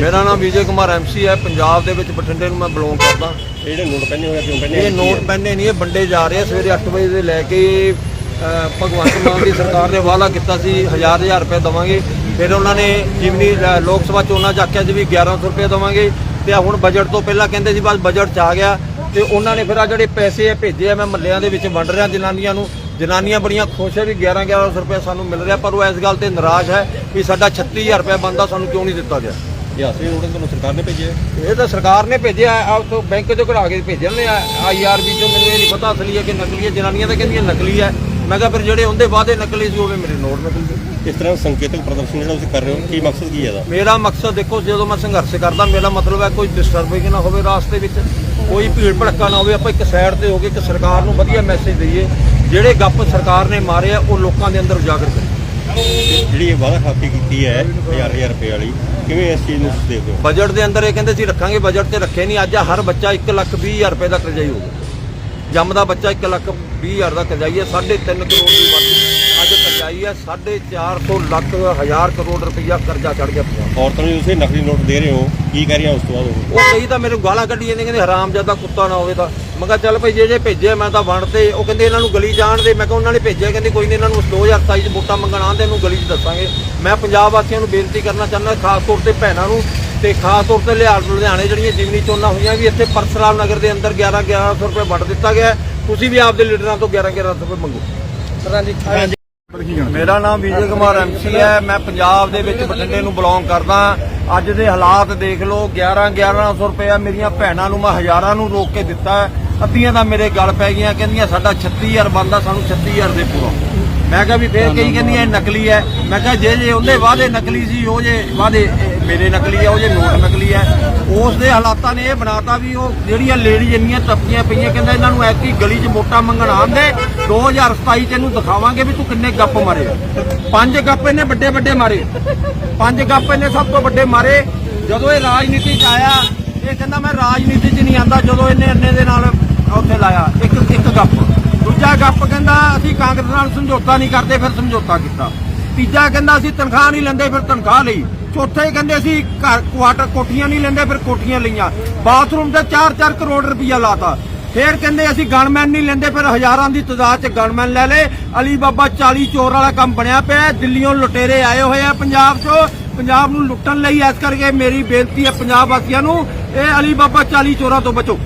ਮੇਰਾ ਨਾਮ ਵਿਜੇ ਕੁਮਾਰ ਐਮਸੀ ਹੈ। ਪੰਜਾਬ ਦੇ ਵਿੱਚ ਬਠਿੰਡੇ ਨੂੰ ਮੈਂ ਬਿਲੋਂਗ ਕਰਦਾ। ਇਹ ਜਿਹੜੇ ਨੋਟ ਪੈਣੇ ਹੋਏ ਕਿਉਂ ਪੈਣੇ ਇਹ ਨੋਟ ਪੈਨੇ ਨਹੀਂ ਇਹ ਵੰਡੇ ਜਾ ਰਹੇ ਆ। ਸਵੇਰੇ 8 ਵਜੇ ਦੇ ਲੈ ਕੇ ਅ, ਭਗਵੰਤ ਮਾਨ ਦੀ ਸਰਕਾਰ ਨੇ ਵਾਅਦਾ ਕੀਤਾ ਸੀ ਹਜ਼ਾਰ ਹਜ਼ਾਰ ਰੁਪਏ ਦਵਾਂਗੇ। ਫਿਰ ਉਹਨਾਂ ਨੇ ਜਿਮਨੀ ਲੋਕ ਸਭਾ ਚੋਣਾਂ 'ਚ ਆਖਿਆ ਸੀ ਵੀ 1100 ਰੁਪਏ ਦਵਾਂਗੇ। ਤੇ ਆਹ ਹੁਣ ਬਜਟ ਤੋਂ ਪਹਿਲਾਂ ਕਹਿੰਦੇ ਸੀ ਬਸ ਬਜਟ 'ਚ ਆ ਗਿਆ। ਤੇ ਉਹਨਾਂ ਨੇ ਫਿਰ ਆ ਜਿਹੜੇ ਪੈਸੇ ਆ ਭੇਜੇ ਆ ਮੈਂ ਮੱਲਿਆਂ ਦੇ ਵਿੱਚ ਵੰਡ ਰਿਹਾ ਜਨਾਨੀਆਂ ਨੂੰ। ਜਨਾਨੀਆਂ ਬੜੀਆਂ ਖੁਸ਼ ਹੈ ਵੀ 11 1100 ਰੁਪਏ ਸਾਨੂੰ ਮਿਲ ਰਿਹਾ ਪਰ ਉਹ ਇਸ ਗੱਲ ਤੇ ਨਾਰਾਜ਼ ਹੈ ਵੀ ਸਾਡਾ 36000 ਰੁਪਏ ਬੰਦਾ ਸਾਨੂੰ ਕਿਉਂ ਨਹੀਂ ਦਿੱਤਾ ਗਿਆ? ਇਹ ਤੁਹਾਨੂੰ ਸਰਕਾਰ ਨੇ ਭੇਜੇ ਇਹ ਤਾਂ ਸਰਕਾਰ ਨੇ ਭੇਜਿਆ ਆ ਉਥੋਂ ਬੈਂਕ ਚੋਂ ਕਢਾ ਕੇ ਭੇਜਣ ਨੇ ਆਈਆਰਬੀ ਚੋਂ ਮੈਨੂੰ ਇਹ ਨਹੀਂ ਪਤਾ ਅਸਲੀ ਹੈ ਕਿ ਨਕਲੀ ਹੈ ਜਨਾਨੀਆਂ ਤਾਂ ਕਹਿੰਦੀਆਂ ਨਕਲੀ ਹੈ। ਮੈਂ ਕਿਹਾ ਫਿਰ ਜਿਹੜੇ ਉਹਦੇ ਵਾਅਦੇ ਨਕਲੀ ਸੀ ਉਹ ਵੀ ਮੇਰੇ ਨੋਟ ਨਕਲੀ ਸੀ। ਇਸ ਤਰ੍ਹਾਂ ਸੰਕੇਤਕ ਪ੍ਰਦਰਸ਼ਨ ਜਿਹੜਾ ਤੁਸੀਂ ਕਰ ਰਹੇ ਹੋ ਕੀ ਮਕਸਦ ਕੀ ਹੈ ਇਹਦਾ? ਮੇਰਾ ਮਕਸਦ ਦੇਖੋ ਜਦੋਂ ਮੈਂ ਸੰਘਰਸ਼ ਕਰਦਾ ਮੇਰਾ ਮਤਲਬ ਹੈ ਕੋਈ ਡਿਸਟਰਬਿੰਗ ਨਾ ਹੋਵੇ ਰਾਸਤੇ ਵਿੱਚ ਕੋਈ ਭੀੜ ਭੜੱਕਾ ਨਾ ਹੋਵੇ ਆਪਾਂ ਇੱਕ ਸਾਈਡ ਤੇ ਹੋ ਕੇ ਇੱਕ ਸਰਕਾਰ ਨੂੰ ਵਧੀਆ ਮੈਸੇਜ ਦਈਏ ਜਿਹੜੇ ਗੱਪ ਸਰਕਾਰ ਨੇ ਮਾਰੇ ਆ ਉਹ ਲੋਕਾਂ ਦੇ ਅੰਦਰ ਉਜਾਗਰ ਕਰੀਏ। ਤੇ ਜਿਹੜੀ ਇਹ ਵਾਅਦਾ ਖਾਤੀ ਕੀਤੀ ਹੈ 1000 ਰੁਪਏ ਵਾਲੀ ਕਿਵੇਂ ਇਸ ਚੀਜ਼ ਨੂੰ ਦੇਖਦੇ ਹੋ ਬਜਟ ਦੇ ਅੰਦਰ ਇਹ ਕਹਿੰਦੇ ਸੀ ਰੱਖਾਂਗੇ ਬਜਟ ਤੇ ਰੱਖੇ ਨਹੀਂ ਅੱਜ ਹਰ ਬੱਚਾ 1 ਲੱਖ 20 ਹਜ਼ਾਰ ਰੁਪਏ ਦਾ ਕਰਜ਼ਾਈ ਹੋ ਗਿਆ ਜੰਮਦਾ ਬੱਚਾ 1 ਲੱਖ 20 ਹਜ਼ਾਰ ਦਾ ਕਰਜ਼ਾਈ ਹੈ 3.5 ਕਰੋੜ ਦੀ ਵਾਧੀ ਅੱਜ ਕਰਜ਼ਾਈ ਹੈ 450 ਲੱਖ ਹਜ਼ਾਰ ਕਰੋੜ ਰੁਪਈਆ ਕਰਜ਼ਾ ਚੜ ਗਿਆ ਪੰਜਾਬ ਔਰਤਾਂ ਨੂੰ ਤੁਸੀਂ ਨਕਲੀ ਨੋਟ ਦੇ ਰਹੇ ਹੋ ਕੀ ਕਹਿ ਰਹੀਆਂ ਉਸ ਤੋਂ ਬਾਅਦ ਉਹ? ਕਈ ਤਾਂ ਮੇਰੇ ਗਾਲਾਂ ਕੱਢੀ ਜਾਂਦੇ ਕਹਿੰਦੇ ਹਰਾਮ ਜ਼ਿਆਦਾ ਕੁੱਤਾ ਨਾ ਹੋਵੇ ਤਾਂ। ਮੈਂ ਕਿਹਾ ਚੱਲ ਭਾਈ ਜੇ ਜੇ ਭੇਜੇ ਮੈਂ ਤਾਂ ਵੰਡ ਤੇ। ਉਹ ਕਹਿੰਦੇ ਇਹਨਾਂ ਨੂੰ ਗਲੀ ਜਾਣ ਦੇ। ਮੈਂ ਕਿਹਾ ਉਹਨਾਂ ਨੇ ਭੇਜਿਆ। ਕਹਿੰਦੇ ਕੋਈ ਨਹੀਂ ਇਹਨਾਂ ਨੂੰ 2027 ਚ ਵੋਟਾਂ ਮੰਗਣ ਆਉਂਦੇ ਇਹਨੂੰ ਗਲੀ 'ਚ ਦੱਸਾਂਗੇ। ਮੈਂ ਪੰਜਾਬ ਵਾਸੀਆਂ ਨੂੰ ਬੇਨਤੀ ਕਰਨਾ ਚਾਹੁੰਦਾ ਖਾਸ ਤੌਰ ਤੇ ਭੈਣਾਂ ਨੂੰ ਤੇ ਖਾਸ ਤੌਰ ਤੇ ਲੁਧਿਆਣੇ ਜਿਹੜੀਆਂ ਜਿਮਨੀ ਚੋਣਾਂ ਹੋਈਆਂ ਵੀ ਇੱਥੇ ਪਰਸਰਾਮ ਨਗਰ ਦੇ ਅੰਦਰ 11 1100 ਰੁਪਏ ਵੰਡ ਦਿੱਤਾ ਗਿਆ। ਤੁਸੀਂ ਵੀ ਆਪਦੇ ਲੀਡਰਾਂ ਤੋਂ 11 1100 ਰੁਪਏ ਮੰਗੋ। ਮੇਰਾ ਨਾਮ ਵਿਜੇ ਕੁਮਾਰ ਐਮਸੀ ਹੈ। ਮੈਂ ਪੰਜਾਬ ਦੇ ਵਿੱਚ ਬਠਿੰਡੇ ਨੂੰ ਬਿਲੋਂਗ ਕਰਦਾ। ਅੱਜ ਦੇ ਹਾਲਾਤ ਦੇਖ ਲਓ। 11 1100 ਰੁਪਏ ਮੇਰੀਆਂ ਭੈਣਾਂ ਨੂੰ ਮੈਂ ਹਜ਼ਾਰਾਂ ਨੂੰ ਰੋਕ ਕੇ ਦਿੱਤਾ। ਹੈ। ਅੱਧੀਆਂ ਤਾਂ ਮੇਰੇ ਗੱਲ ਪੈ ਗਈਆਂ ਕਹਿੰਦੀਆਂ ਸਾਡਾ 36000 ਬੰਦਾ ਸਾਨੂੰ 36000 ਦੇ ਪੂਰਾ। ਮੈਂ ਕਿਹਾ ਵੀ ਫੇਰ ਕਈ ਕਹਿੰਦੀਆਂ ਇਹ ਨਕਲੀ ਹੈ। ਮੈਂ ਕਿਹਾ ਜੇ ਜੇ ਉਹਦੇ ਵਾਅਦੇ ਨਕਲੀ ਸੀ ਉਹ ਜੇ ਇਹ ਮੇਰੇ ਨਕਲੀ ਹੈ ਉਹ ਜੇ ਨੋਟ ਨਕਲੀ ਹੈ। ਉਸ ਦੇ ਹਾਲਾਤਾਂ ਨੇ ਇਹ ਬਣਾਤਾ ਵੀ ਉਹ ਜਿਹੜੀਆਂ ਲੇਡੀਜ਼ ਇੰਨੀਆਂ ਤਪੀਆਂ ਪਈਆਂ ਕਹਿੰਦਾ ਇਹਨਾਂ ਨੂੰ ਐਤਕੀ ਗਲੀ 'ਚ ਵੋਟਾਂ ਮੰਗਣ ਆਉਂਦੇ 2027 ਚ ਇਹਨੂੰ ਦਿਖਾਵਾਂਗੇ ਵੀ ਤੂੰ ਕਿੰਨੇ ਗੱਪ ਮਾਰੇ। ਪੰਜ ਗੱਪ ਇਹਨੇ ਵੱਡੇ ਵੱਡੇ ਮਾਰੇ। ਪੰਜ ਗੱਪ ਇਹਨੇ ਸਭ ਤੋਂ ਵੱਡੇ ਮਾਰੇ। ਜਦੋਂ ਇਹ ਰਾਜਨੀਤੀ 'ਚ ਆਇਆ ਇਹ ਕਹਿੰਦਾ ਮੈਂ ਰਾਜਨੀਤੀ 'ਚ ਨਹੀਂ ਆਂਦਾ ਜਦੋਂ ਇਹਨੇ ਅੰਨੇ ਦੇ ਨਾਲ ਉੱਥੇ ਲਾਇਆ। ਇੱਕ ਇੱਕ ਗੱਪ। ਦੂਜਾ ਗੱਪ ਕਹਿੰਦਾ, ਅਸੀਂ ਕਾਂਗਰਸ ਨਾਲ ਸਮਝੌਤਾ ਨਹੀਂ ਕਰਦੇ, ਫਿਰ ਸਮਝੌਤਾ ਕੀਤਾ। ਤੀਜਾ ਕਹਿੰਦਾ, ਅਸੀਂ ਤਨਖਾਹ ਨਹੀਂ ਲੈਂਦੇ, ਫਿਰ ਤਨਖਾਹ ਲਈ। ਚੌਥੇ ਕਹਿੰਦੇ, ਅਸੀਂ ਘਰ ਕੁਆਟਰ ਕੋਠੀਆਂ ਨਹੀਂ ਲੈਂਦੇ, ਫਿਰ ਕੋਠੀਆਂ ਲਈਆਂ। ਬਾਥਰੂਮ ਤੇ 4-4 ਕਰੋੜ ਰੁਪਈਆ ਲਾਤਾ। ਫਿਰ ਕਹਿੰਦੇ, ਅਸੀਂ ਗਨਮੈਨ ਨਹੀਂ ਲੈਂਦੇ, ਫਿਰ ਹਜ਼ਾਰਾਂ ਦੀ ਤਾਦਾਦ 'ਚ ਗਨਮੈਨ ਲੈ ਲੇ ਅਲੀ ਬਾਬਾ 40 ਚੋਰ ਵਾਲਾ ਕੰਮ ਬਣਿਆ ਪਿਆ ਹੈ। ਦਿੱਲੀੋਂ ਲੁਟੇਰੇ ਆਏ ਹੋਏ ਆ ਪੰਜਾਬ 'ਚੋਂ। ਪੰਜਾਬ ਨੂੰ ਲੁੱਟਣ ਲਈ ਇਸ ਕਰਕੇ ਮੇਰੀ ਬੇਨਤੀ ਹੈ ਪੰਜਾਬ ਵਾਸੀਆਂ ਨੂੰ, ਇਹ ਅਲੀ ਬਾਬਾ 40 ਚੋਰਾਂ ਤੋਂ ਬਚੋ।